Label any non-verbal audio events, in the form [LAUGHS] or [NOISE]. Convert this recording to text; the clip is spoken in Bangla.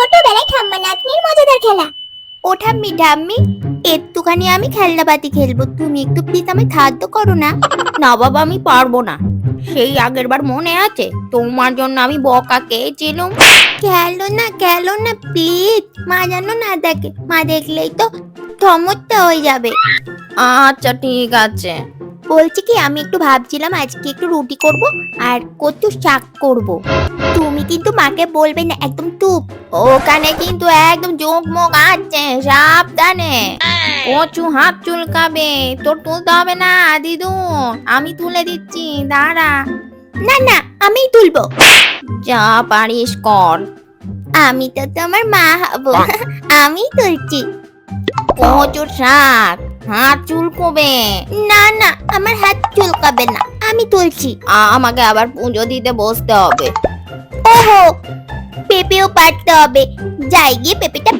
ছোটবেলায় ঠাম্মা নাতনির মজাদার খেলা। ও ঠাম্মি ঠাম্মি একটুখানি আমি খেলনাবাতি খেলব। তুমি একটু প্লিজ আমি সাহায্য করো না। [LAUGHS] না বাবা আমি পারব না। সেই আগের বার মনে আছে তোমার জন্য আমি বকা খেয়েছিলাম। খেলো না খেলো না প্লিজ মা জানো না দেখে। মা দেখলেই তো সমস্যা হয়ে যাবে। আচ্ছা ঠিক আছে। বলছি কি আমি একটু ভাবছিলাম আজকে একটু রুটি করব আর কচু শাক করব। কিন্তু মাকে বলবে না, একদম টুপ ওখানে কিন্তু একদম যোগ মুখ আছে, সাবধানে। কচু হাত চুলকাবে, তোর তুলতে হবে না, দিদু, আমি তুলে দিচ্ছি, দাঁড়া। না না আমি তুলবো। যা পারিস কর। আমি তো তোমার মা হব আমি তুলছি। কচুর শাক, হাত চুলকোবে। না না, আমার হাত চুলকাবে না, আমি তুলছি। আমাকে আবার পুজো দিতে বসতে হবে। ওহো পেঁপেও পারতে হবে। যাই গিয়ে পেঁপেটা